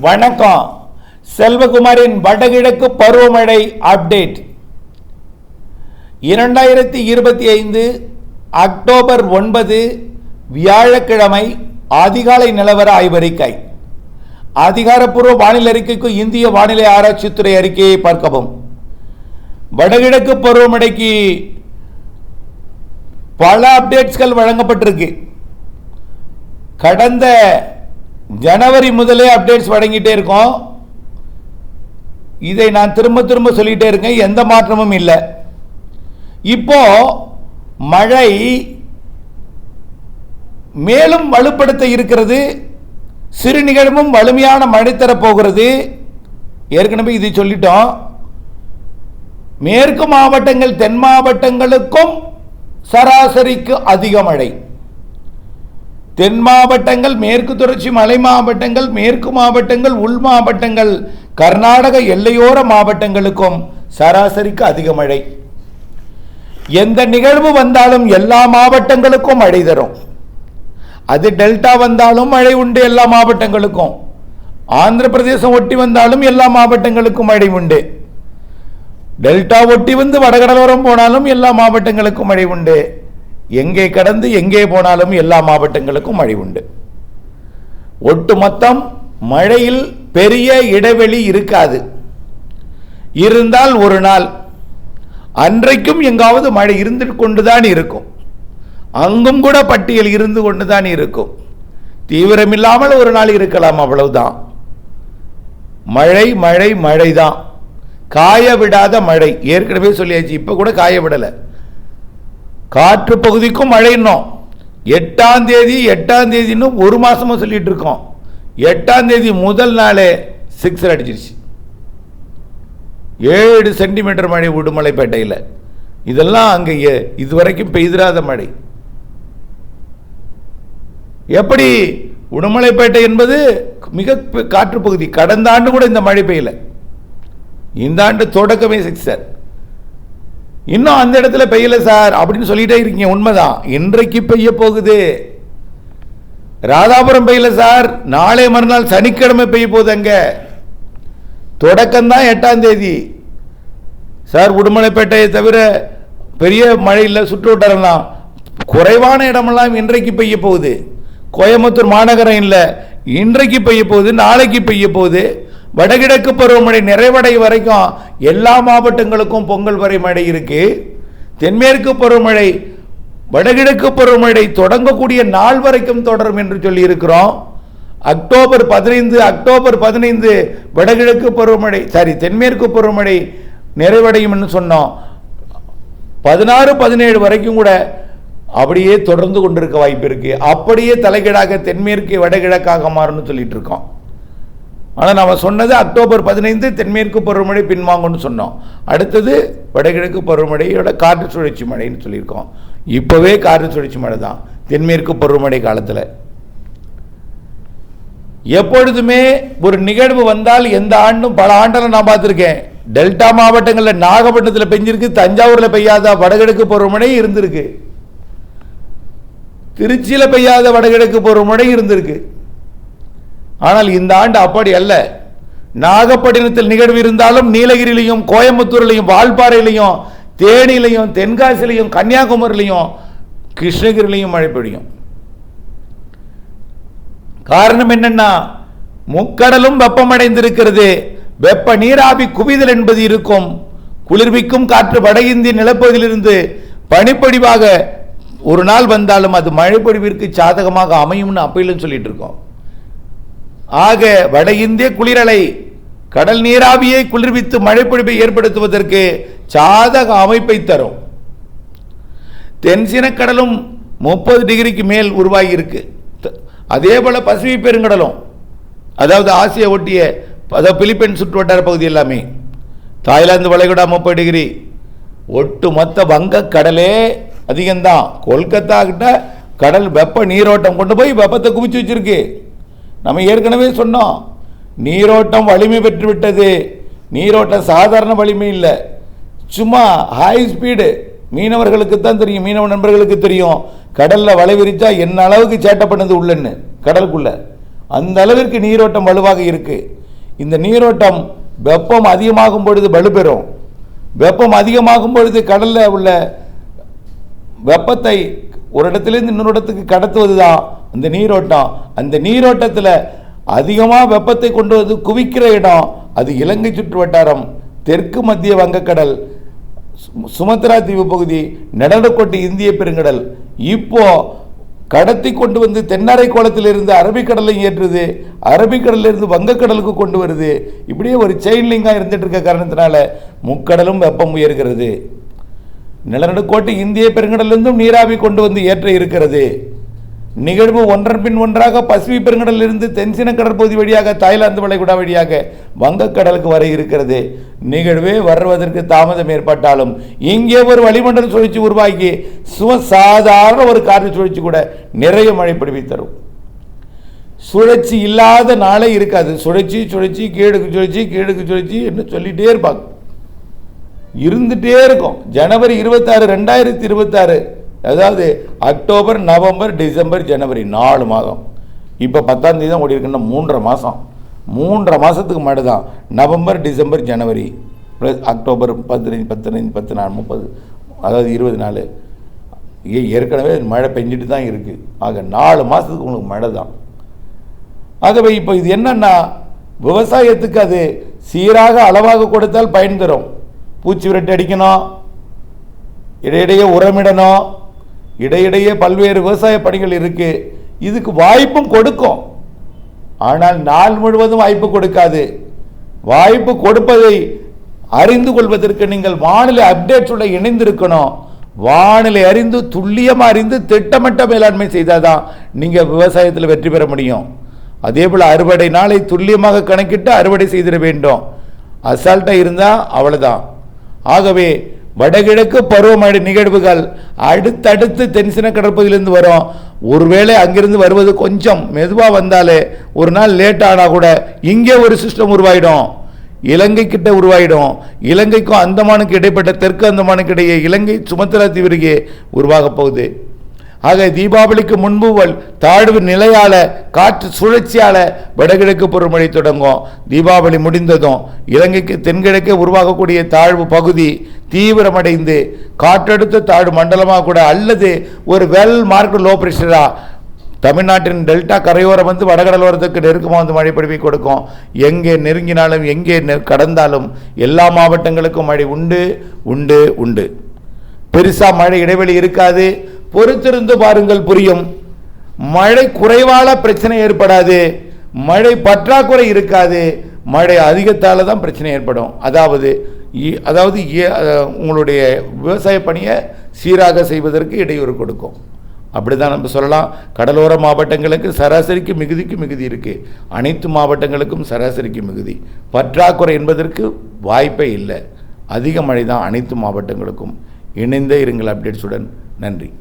வணக்கம். செல்வகுமாரின் வடகிழக்கு பருவமழை அப்டேட். இரண்டாயிரத்தி இருபத்தி ஐந்து அக்டோபர் ஒன்பது வியாழக்கிழமை அதிகாலை நிலவர ஆய்வறிக்கை. அதிகாரப்பூர்வ வானிலை அறிக்கைக்கு இந்திய வானிலை ஆராய்ச்சித்துறை அறிக்கையை பார்க்கவும். வடகிழக்கு பருவமழைக்கு பல அப்டேட்ஸ்கள் வழங்கப்பட்டிருக்கு. கடந்த ஜனவரி முதலே அப்டேட்ஸ் வழங்கிட்டே இருக்கோம். இதை நான் திரும்ப திரும்ப சொல்லிட்டே இருக்கேன். எந்த மாற்றமும் இல்லை. இப்போ மழை மேலும் வலுப்படுத்த இருக்கிறது. சிறு நிகழ்வும் வலிமையான மழை தரப்போகிறது ஏற்கனவே இதை சொல்லிட்டோம். மேற்கு மாவட்டங்கள் தென் மாவட்டங்களுக்கும் சராசரிக்கு அதிக மழை. தென் மாவட்டங்கள் மேற்கு தொடர்ச்சி மலை மாவட்டங்கள் மேற்கு மாவட்டங்கள் உள் மாவட்டங்கள் கர்நாடக எல்லையோர மாவட்டங்களுக்கும் சராசரிக்கு அதிக மழை. எந்த நிகழ்வு வந்தாலும் எல்லா மாவட்டங்களுக்கும் மழை தரும். அது டெல்டா வந்தாலும் மழை உண்டு எல்லா மாவட்டங்களுக்கும். ஆந்திர பிரதேசம் ஒட்டி வந்தாலும் எல்லா மாவட்டங்களுக்கும் மழை உண்டு. டெல்டா ஒட்டி வந்து வடகடலோரம் போனாலும் எல்லா மாவட்டங்களுக்கும் மழை உண்டு. எங்கே கடந்து எங்கே போனாலும் எல்லா மாவட்டங்களுக்கும் மழை உண்டு ஒட்டுமொத்தம் மழையில் பெரிய இடைவெளி இருக்காது. இருந்தால் ஒரு நாள் அன்றைக்கும் எங்காவது மழை இருந்து கொண்டுதான் இருக்கும். அங்கும் கூட பட்டியல் இருந்து கொண்டுதான் இருக்கும். தீவிரமில்லாமல் ஒரு நாள் இருக்கலாம் அவ்வளவுதான். மழை மழை மழை தான் காய விடாத மழை. ஏற்கனவே சொல்லியாச்சு இப்போ கூட காய விடலை காற்று பகுதிக்கும் மழைன்னும் எட்டாம் தேதி எட்டாம் தேதின்னு ஒரு மாசமா சொல்லிட்டு இருக்கோம். எட்டாம் தேதி முதல் நாளே சிக்ஸர் அடிச்சிருச்சு. ஏழு சென்டிமீட்டர் மழை உடுமலைப்பேட்டையில் இதெல்லாம் அங்கே இது இதுவரைக்கும் பெய்திராத மழை. எப்படி? உடுமலைப்பேட்டை என்பது மிக பெ- காற்று பகுதி. கடந்த ஆண்டு கூட இந்த மழை பெய்யல. இந்த ஆண்டு தொடக்கமே சிக்ஸர். இன்னும் அந்த இடத்துல பெய்யல சார் அப்படின்னு சொல்லிட்டே இருக்கீங்க. உண்மைதான். இன்றைக்கு பெய்ய போகுது. ராதாபுரம் பெய்யல சார். நாளை மறுநாள் சனிக்கிழமை பெய்ய போகுது அங்க. தொடக்கம்தான் எட்டாம் தேதி. சார் உடுமலைப்பேட்டையை தவிர பெரிய மழை இல்லை சுற்று வட்டாரம்லாம். குறைவான இடமெல்லாம் இன்றைக்கு பெய்ய போகுது. கோயம்புத்தூர் மாநகரம் இல்லை. இன்றைக்கு பெய்ய போகுது நாளைக்கு பெய்ய போகுது. வடகிழக்கு பருவமழை நிறைவடை வரைக்கும் எல்லா மாவட்டங்களுக்கும் பொங்கல் வரை மழை இருக்கு. தென்மேற்கு பருவமழை வடகிழக்கு பருவமழை தொடங்கக்கூடிய நாள் வரைக்கும் தொடரும் என்று சொல்லி இருக்கிறோம் அக்டோபர் பதினைந்து அக்டோபர் பதினைந்து வடகிழக்கு பருவமழை சாரி தென்மேற்கு பருவமழை நிறைவடையும் சொன்னோம். பதினாறு பதினேழு வரைக்கும் கூட அப்படியே தொடர்ந்து கொண்டிருக்க வாய்ப்பு இருக்கு. அப்படியே தலைகீழாக தென்மேற்கு வடகிழக்காக மாறும்னு சொல்லிட்டு இருக்கோம். ஆனால் நம்ம சொன்னது அக்டோபர் பதினைந்து தென்மேற்கு பருவமழை பின்வாங்கும்னு சொன்னோம். அடுத்தது வடகிழக்கு பருவமழையோட காற்று சுழற்சி மழைன்னு சொல்லியிருக்கோம். இப்போவே காற்று சுழற்சி மழை தான் தென்மேற்கு பருவமழை காலத்தில். எப்பொழுதுமே ஒரு நிகழ்வு வந்தால் எந்த ஆண்டும் பல ஆண்டில் நான் பார்த்துருக்கேன். டெல்டா மாவட்டங்களில் நாகப்பட்டினத்தில் பெஞ்சிருக்கு தஞ்சாவூரில் பெய்யாத வடகிழக்கு பருவமழை இருந்திருக்கு. திருச்சியில் பெய்யாத வடகிழக்கு பருவமழை இருந்திருக்கு. ஆனால் இந்த ஆண்டு அப்படி அல்ல. நாகப்பட்டினத்தில் நிகழ்வு இருந்தாலும் நீலகிரியிலையும் கோயம்புத்தூர்லையும் வால்பாறையிலையும் தேனிலையும் தென்காசிலையும் கன்னியாகுமரியிலையும் கிருஷ்ணகிரிலையும் மழை பெய்யும். காரணம் என்னன்னா முக்கடலும் வெப்பமடைந்திருக்கிறது. வெப்ப நீராவி குவிதல் என்பது இருக்கும். குளிர்விக்கும் காற்று வட இந்திய நிலப்பகுதியிலிருந்து பனிப்பொழிவாக ஒரு நாள் வந்தாலும் அது மழைப்பொழிவிற்கு சாதகமாக அமையும்னு அப்பையிலும் சொல்லிட்டு இருக்கோம். ஆக வட இந்திய குளிரலை கடல் நீராவியை குளிர்வித்து மழைப்பொழிவை ஏற்படுத்துவதற்கு சாதக அமைப்பை தரும். தென்சின கடலும் முப்பது டிகிரிக்கு மேல் உருவாகி இருக்கு த- அதே போல பசிபிக் பெருங்கடலும் அதாவது ஆசியா ஒட்டிய அதாவது பிலிப்பைன் சுற்று வட்டார பகுதி எல்லாமே தாய்லாந்து வளைகுடா முப்பது டிகிரி ஒட்டு மொத்த வங்கக் கடலே அதிகம்தான். கொல்கத்தா கிட்ட கடல் வெப்ப நீரோட்டம் கொண்டு போய் வெப்பத்தை குவிச்சு வச்சிருக்கு. நம்ம ஏற்கனவே சொன்னோம் நீரோட்டம் வலிமை பெற்றுவிட்டது. நீரோட்டம் சாதாரண வலிமை இல்லை. சும்மா ஹை ஸ்பீடு மீனவர்களுக்கு தான் தெரியும் மீனவ நண்பர்களுக்கு தெரியும். கடலில் வலை விரிச்சா என்ன அளவுக்கு சேட்டை பண்ணுது உள்ளன்னு கடலுக்குள்ள. அந்த அளவிற்கு நீரோட்டம் வலுவாக இருக்குது இந்த நீரோட்டம் வெப்பம் அதிகமாகும் பொழுது வலுப்பெறும் வெப்பம் அதிகமாகும் பொழுது கடலில் உள்ள வெப்பத்தை ஒரு இடத்துலேருந்து இன்னொரு இடத்துக்கு கடத்துவது தான் அந்த நீரோட்டம் அந்த நீரோட்டத்தில் அதிகமாக வெப்பத்தை கொண்டு வந்து குவிக்கிற இடம் அது இலங்கை சுற்று வட்டாரம் தெற்கு மத்திய வங்கக்கடல் சு- சுமத்ரா தீவு பகுதி நெடலக்கோட்டை இந்திய பெருங்கடல். இப்போ கடத்தி கொண்டு வந்து தென்னரை கோலத்திலிருந்து அரபிக்கடலை ஏற்றுது அரபிக்கடலிலிருந்து வங்கக்கடலுக்கு கொண்டு வருது. இப்படியே ஒரு செயின்லிங்காக இருந்துட்டு இருக்க காரணத்தினால முக்கடலும் வெப்பம் உயர்கிறது. நிலநடுக்கோட்டை இந்திய பெருங்கடலிருந்தும் நீராவி கொண்டு வந்து ஏற்ற இருக்கிறது. நிகழ்வு ஒன்றன் பின் ஒன்றாக பசிபிக் பெருங்கடலிலிருந்து தென்சின கடற்பகுதி வழியாக தாய்லாந்து வளைகுடா வழியாக வங்கக்கடலுக்கு வர இருக்கிறது. நிகழ்வே வருவதற்கு தாமதம் ஏற்பட்டாலும் இங்கே ஒரு வளிமண்டல சுழற்சி உருவாக்கி சுவ சாதாரண ஒரு காற்று சுழற்சி கூட நிறைய மழை பிடிவி தரும். சுழற்சி இல்லாத நாளே இருக்காது. சுழற்சி சுழற்சி கீழுக்கு சுழற்சி கீழுக்கு சுழற்சி என்று சொல்லிட்டே இருப்பாங்க. இருந்துட்டே இருக்கும். ஜனவரி இருபத்தாறு ரெண்டாயிரத்தி இருபத்தாறு அதாவது அக்டோபர் நவம்பர் டிசம்பர் ஜனவரி நாலு மாதம். இப்போ பத்தாம் தேதி தான் ஓடி இருக்குன்னா மூன்றரை மாதம் மூன்றரை மாதத்துக்கு மழை தான் நவம்பர் டிசம்பர் ஜனவரி ப்ளஸ் அக்டோபர் பதினஞ்சு பத்தினஞ்சு பத்து நாள் முப்பது அதாவது இருபது நாள். ஏற்கனவே மழை பெஞ்சிட்டு தான் இருக்குது ஆக நாலு மாதத்துக்கு உங்களுக்கு மழை தான். ஆகவே இப்போ இது என்னன்னா விவசாயத்துக்கு அது சீராக அளவாக கொடுத்தால் பயன் தரும். பூச்சி விரட்டு அடிக்கணும். இடையிடையே உரமிடணும். இடையிடையே பல்வேறு விவசாய பணிகள் இருக்கு. இதுக்கு வாய்ப்பும் கொடுக்கும். ஆனால் நாள் முழுவதும் வாய்ப்பு கொடுக்காது. வாய்ப்பு கொடுப்பதை அறிந்து கொள்வதற்கு நீங்கள் வானிலை அப்டேட்ஸோட இணைந்திருக்கணும். வானிலை அறிந்து துல்லியமாக அறிந்து திட்டமிட்ட மேலாண்மை செய்தால் தான் நீங்கள் விவசாயத்தில் வெற்றி பெற முடியும். அதே போல் அறுவடை நாளை துல்லியமாக கணக்கிட்டு அறுவடை செய்திட வேண்டும். அசால்ட்டாக இருந்தால் அவ்வளோதான் ஆகவே வடகிழக்கு பருவமழை நிகழ்வுகள் அடுத்தடுத்து தென்சின கடற்பகுதியிலிருந்து வரும். ஒருவேளை அங்கிருந்து வருவது கொஞ்சம் மெதுவாக வந்தாலே ஒரு நாள் லேட் ஆனால் கூட இங்கே ஒரு சிஸ்டம் உருவாயிடும். இலங்கை கிட்ட உருவாயிடும். இலங்கைக்கும் அந்தமானுக்கு இடைப்பட்ட தெற்கு அந்தமானுக்கு இடையே இலங்கை சுமத்ரா தீவிரிகே உருவாக போகுது. ஆக தீபாவளிக்கு முன்பு வல் தாழ்வு நிலையால் காற்று சுழற்சியால் வடகிழக்கு பருவமழை தொடங்கும். தீபாவளி முடிந்ததும் இலங்கைக்கு தென்கிழக்கே உருவாகக்கூடிய தாழ்வு பகுதி தீவிரமடைந்து காற்றழுத்த தாழ்வு மண்டலமாக கூட அல்லது ஒரு வெல் மார்க் லோ ப்ரெஷராக தமிழ்நாட்டின் டெல்டா கரையோரம் வந்து வடகடலோரத்துக்கு நெருக்கமாக வந்து மழை பொழிவை கொடுக்கும். எங்கே நெருங்கினாலும் எங்கே கடந்தாலும் எல்லா மாவட்டங்களுக்கும் மழை உண்டு உண்டு உண்டு. பெருசாக மழை இடைவெளி இருக்காது. பொறுத்திருந்து பாருங்கள் புரியும். மழை குறைவால பிரச்சனை ஏற்படாது. மழை பற்றாக்குறை இருக்காது. மழை அதிகத்தால தான் பிரச்சனை ஏற்படும். அதாவது இ- அதாவது இ- உங்களுடைய விவசாய பணியை சீராக செய்வதற்கு இடையூறு கொடுக்கும். அப்படிதான் நம்ம சொல்லலாம். கடலோர மாவட்டங்களுக்கு சராசரிக்கு மிகுதிக்கு மிகுதி இருக்குது அனைத்து மாவட்டங்களுக்கும் சராசரிக்கு மிகுதி. பற்றாக்குறை என்பதற்கு வாய்ப்பே இல்லை. அதிக மழை தான் அனைத்து மாவட்டங்களுக்கும். இணைந்தே இருங்கள் அப்டேட்ஸுடன். நன்றி.